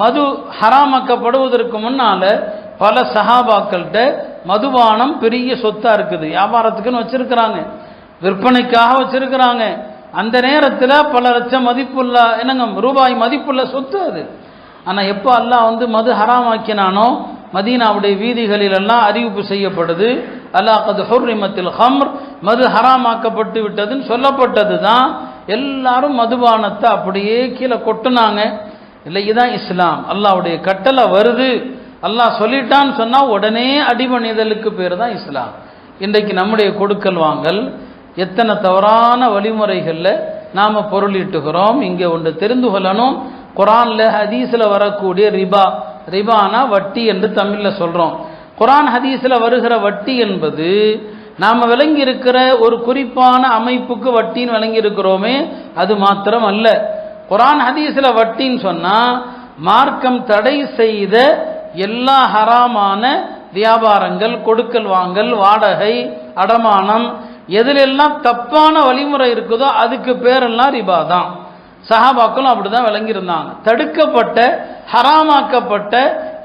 மது ஹராமாக்கப்படுவதற்கு முன்னால் பல சஹாபாக்கள்கிட்ட மதுபானம் பெரிய சொத்தாக இருக்குது. வியாபாரத்துக்குன்னு வச்சுருக்கிறாங்க. விற்பனைக்காக வச்சுருக்கிறாங்க. அந்த நேரத்தில் பல லட்சம் மதிப்புள்ள என்னங்க ரூபாய் மதிப்புள்ள சொத்து அது. ஆனால் எப்போ அல்லாஹ் வந்து மது ஹராமாக்கினானோ மதீனாவுடைய வீதிகளிலெல்லாம் அறிவிப்பு செய்யப்படுது. அல்லாஹ் கது ஹுர்ரிமத்தில் ஹம்ர் மது ஹராமாக்கப்பட்டு விட்டதுன்னு சொல்லப்பட்டது தான் எல்லாரும் மதுபானத்தை அப்படியே கீழே கொட்டுனாங்க. இல்லை இதுதான் இஸ்லாம். அல்லாவுடைய கட்டளை வருது. அல்லாஹ் சொல்லிட்டான்னு சொன்னால் உடனே அடிபணிதலுக்கு பேர் தான் இஸ்லாம். இன்றைக்கு நம்முடைய கொடுக்கல் வாங்கல் எத்தனை தவறான வழிமுறைகளில் நாம் பொருளிட்டுகிறோம் இங்கே ஒன்று தெரிந்து கொள்ளணும். குரானில் ஹதீஸில் வரக்கூடிய ரிபா ரிபானா வட்டி என்று தமிழில் சொல்கிறோம் குரான் ஹதீஸில் வருகிற வட்டி என்பது நாம் விளங்கி இருக்கிற ஒரு குறிப்பான அமைப்புக்கு வட்டின்னு விளங்கி இருக்கிறோமே அது மாத்திரம் அல்ல. குரான் ஹதீஸில் வட்டின்னு சொன்னால் மார்க்கம் தடை செய்த எல்லா ஹராமான வியாபாரங்கள் கொடுக்கல் வாங்கல் வாடகை அடமானம் எதிலெல்லாம் தப்பான வழிமுறை இருக்குதோ அதுக்கு பேரெல்லாம் ரிபா தான். சஹாபாக்களும் அப்படிதான் விளங்கியிருந்தாங்க. தடுக்கப்பட்ட ஹராமாக்கப்பட்ட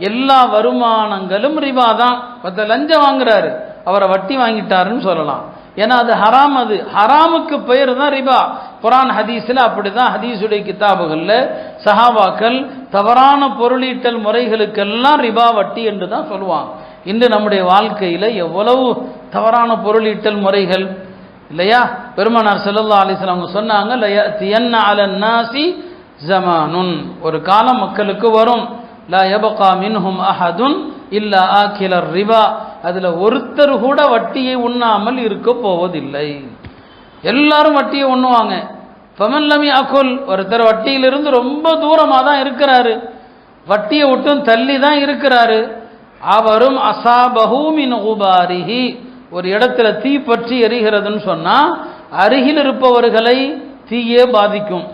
எல்லா வருமானங்களும் ரிபா தான். பத்த லஞ்சம் வாங்குறாரு அவரை வட்டி வாங்கிட்டாருன்னு சொல்லலாம். ஏன்னா அது ஹராம் அது. ஹராமுக்கு பெயர் தான் ரிபா. குரான் ஹதீஸில் அப்படிதான். ஹதீஸுடைய கிதாபுகளில் சஹாபாக்கள் தவறான பொருளீட்டல் முறைகளுக்கெல்லாம் ரிபா வட்டி என்று தான் சொல்லுவாங்க. இன்று நம்முடைய வாழ்க்கையில் எவ்வளவு தவறான பொருளீட்டல் முறைகள் இல்லையா? பெருமானார் செல்லல்லா அலிஸ்லாம் அவங்க சொன்னாங்க "லயஅத்தியன்ன அலன்னாசி ஜமானுன். ஒரு காலம் மக்களுக்கு வரும். லா யபகா மின்ஹும் அஹதுன். இல்லா ஆக்கிலர் ரிவா அதில் ஒருத்தர் கூட வட்டியை உண்ணாமல் இருக்க போவதில்லை. எல்லாரும் வட்டியை உண்ணுவாங்க. பமன்லமி அகுல் ஒருத்தர் வட்டியிலிருந்து ரொம்ப தூரமாக தான் இருக்கிறாரு. வட்டியை விட்டும் தள்ளி தான் இருக்கிறாரு. அவரும் அசாபஹூமின் உபாரிஹி ஒரு இடத்துல தீ பற்றி எரிகிறதுன்னு சொன்னால் அருகில் இருப்பவர்களை தீயே பாதிக்கும்.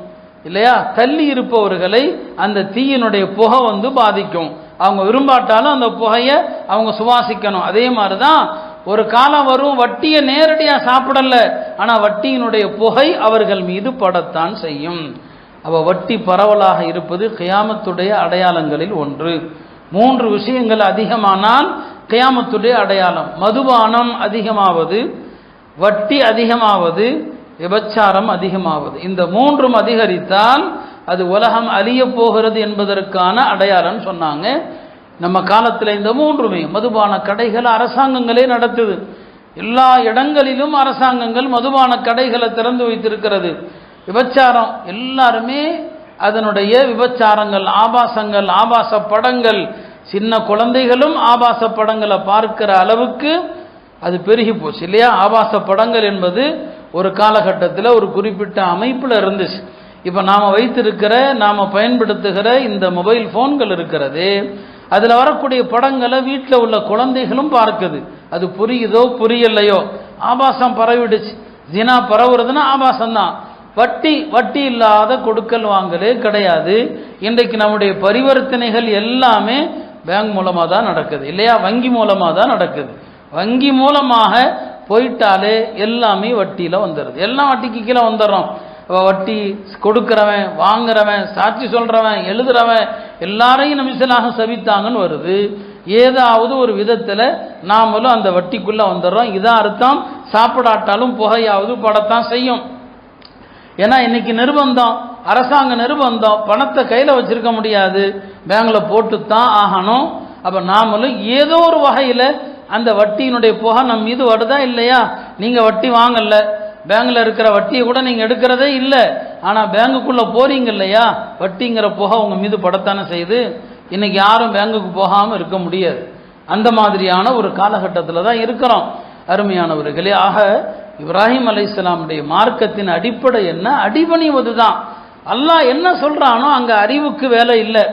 இல்லையா? தள்ளி இருப்பவர்களை அந்த தீயினுடைய புகை வந்து பாதிக்கும். அவங்க விரும்பாட்டாலும் அந்த புகையை அவங்க சுவாசிக்கணும். அதே மாதிரி தான் ஒரு காலம் வரும் வட்டியை நேரடியாக சாப்பிடல. ஆனால் வட்டியினுடைய புகை அவர்கள் மீது படத்தான் செய்யும். அவள் வட்டி பரவலாக இருப்பது கியாமத்துடைய அடையாளங்களில் ஒன்று. மூன்று விஷயங்கள் அதிகமானால் கியாமத்துடைய அடையாளம். மதுபானம் அதிகமாவது வட்டி அதிகமாவது விபச்சாரம் அதிகமாவது. இந்த மூன்றும் அதிகரித்தால் அது உலகம் அழிய போகிறது என்பதற்கான அடையாளம் சொன்னாங்க. நம்ம காலத்தில் இந்த மூன்றுமே மதுபான கடைகள் அரசாங்கங்களே நடத்துது. எல்லா இடங்களிலும் அரசாங்கங்கள் மதுபான கடைகளை திறந்து வைத்திருக்கிறது. விபச்சாரம் எல்லாருமே அதனுடைய விபச்சாரங்கள் ஆபாசங்கள் ஆபாச படங்கள் சின்ன குழந்தைகளும் ஆபாச படங்களை பார்க்கிற அளவுக்கு அது பெருகி போச்சு இல்லையா? ஆபாச படங்கள் என்பது ஒரு காலகட்டத்தில் ஒரு குறிப்பிட்ட அமைப்பில் இருந்துச்சு. இப்போ நாம் வைத்திருக்கிற நாம் பயன்படுத்துகிற இந்த மொபைல் ஃபோன்கள் இருக்கிறது. அதில் வரக்கூடிய படங்களை வீட்டில் உள்ள குழந்தைகளும் பார்க்குது. அது புரியுதோ புரியலையோ? ஆபாசம் பரவிடுச்சு. ஜினா பரவுறதுன்னா ஆபாசம் தான் வட்டி வட்டி இல்லாத கொடுக்கல் வாங்கலே கிடையாது. இன்றைக்கு நம்முடைய பரிவர்த்தனைகள் எல்லாமே பேங்க் மூலமாக தான் நடக்குது. இல்லையா? வங்கி மூலமாக தான் நடக்குது. வங்கி மூலமாக போயிட்டாலே எல்லாமே வட்டியில் வந்துடுது எல்லாம் வட்டிக்கு கீழே வந்துடுறோம். வட்டி கொடுக்கிறவன் வாங்குறவன் சாட்சி சொல்றவன் எழுதுறவன் எல்லாரையும் நிமிஷலாக சபித்தாங்கன்னு வருது. ஏதாவது ஒரு விதத்தில் நாமளும் அந்த வட்டிக்குள்ளே வந்துடுறோம். இதான் அர்த்தம் சாப்பிடாட்டாலும் புகையாவது படத்தான் செய்யும். ஏன்னா இன்னைக்கு நிர்பந்தம் அரசாங்க நிர்பந்தம் பணத்தை கையில் வச்சிருக்க முடியாது. பேங்கில் போட்டு தான் ஆகணும். அப்போ நாமளும் ஏதோ ஒரு வகையில் அந்த வட்டியினுடைய புகை நம் மீது வருதா இல்லையா? நீங்கள் வட்டி வாங்கலை. பேங்க்ல இருக்கிற வட்டியை கூட நீங்கள் எடுக்கிறதே இல்லை. ஆனால் பேங்குக்குள்ளே போறீங்க இல்லையா? வட்டிங்கிற புகை உங்க மீது படத்தானே செய்யுது. இன்னைக்கு யாரும் பேங்குக்கு போகாமல் இருக்க முடியாது. அந்த மாதிரியான ஒரு காலகட்டத்தில் தான் இருக்கிறோம். அருமையானவர்களே ஆக இப்ராஹிம் அலைஹிஸ்ஸலாமுடைய மார்க்கத்தின் அடிப்படை என்ன? அடிபணிவது தான். அல்லாஹ் என்ன சொல்றானோ அங்கே அறிவுக்கு வேலை இல்லை.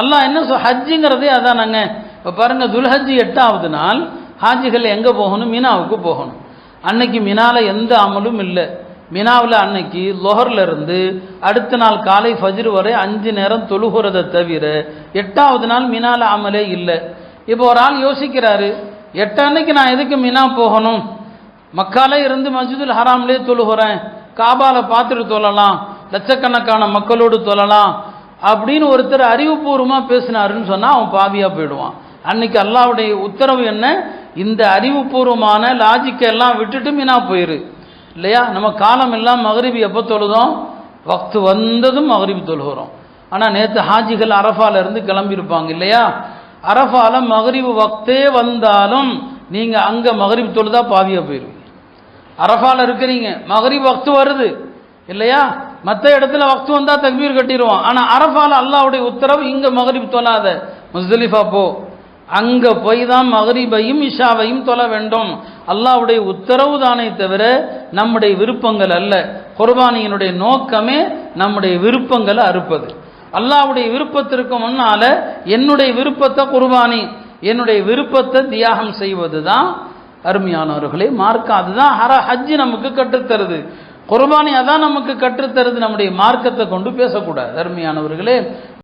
அல்லாஹ் என்ன சொல் ஹஜ்ஜுங்கிறதே அதானங்க. இப்போ பாருங்க துல்ஹஜ்ஜி எட்டாவது நாள் ஹாஜிகள் எங்கே போகணும்? மீனாவுக்கு போகணும். அன்னைக்கு மினால எந்த அமலும் இல்லை. மினாவில் அன்னைக்கு லொஹர்ல இருந்து அடுத்த நாள் காலை ஃபஜ்ரு வரை அஞ்சு நேரம் தொழுகிறத தவிர எட்டாவது நாள் மினால அமலே இல்லை. இப்போ ஒரு ஆள் யோசிக்கிறாரு எட்டு அன்னைக்கு நான் எதுக்கு மினா போகணும்? மக்கால இருந்து மஸ்ஜிதுல் ஹராம்லே தொழுகிறேன். காபால பார்த்துட்டு தொழலாம். லட்சக்கணக்கான மக்களோடு தொழலாம். அப்படின்னு ஒருத்தர் அறிவுபூர்வமாக பேசினாருன்னு சொன்னால் அவன் பாவியாக போயிடுவான். அன்னைக்கு அல்லாவுடைய உத்தரவு என்ன? இந்த அறிவுபூர்வமான லாஜிக்கை எல்லாம் விட்டுட்டு மீனா போயிரு. இல்லையா? நம்ம காலம் எல்லாம் மகரிபி எப்போ தொழுதோம்? வக்து வந்ததும் மகரிபி தொழுகிறோம். ஆனால் நேற்று ஹாஜிகள் அரஃபால இருந்து கிளம்பியிருப்பாங்க இல்லையா? அரஃபால மகரிபு வக்தே வந்தாலும் நீங்கள் அங்கே மகரிப் தொழுதா பாவியாக போயிடுவீங்க அரஃபால இருக்கிறீங்க மகரிப் வக்து வருது இல்லையா? மற்ற இடத்துல வக்து வந்தால் தக்பீர் கட்டிடுவோம் ஆனால் அரஃபால அல்லாவுடைய உத்தரவு இங்கே மகரிப் தொழாத. முஸ்தலிஃபா போ. அங்கே போய் தான் மகரிபையும் இஷாவையும் தொழ வேண்டும். அல்லாஹ்வுடைய உத்தரவு தானே தவிர நம்முடைய விருப்பங்கள் அல்ல. குர்பானியினுடைய நோக்கமே நம்முடைய விருப்பங்களை அறுப்பது. அல்லாவுடைய விருப்பத்திற்கு முன்னால் என்னுடைய விருப்பத்தை குர்பானி என்னுடைய விருப்பத்தை தியாகம் செய்வது தான் அருமையானவர்களே மார்க்கம். அதுதான் ஹர ஹஜ்ஜி நமக்கு கற்றுத்தருது. குர்பானி அதான் நமக்கு கற்றுத்தருது நம்முடைய மார்க்கத்தை கொண்டு பேசக்கூடாது. அருமையானவர்களே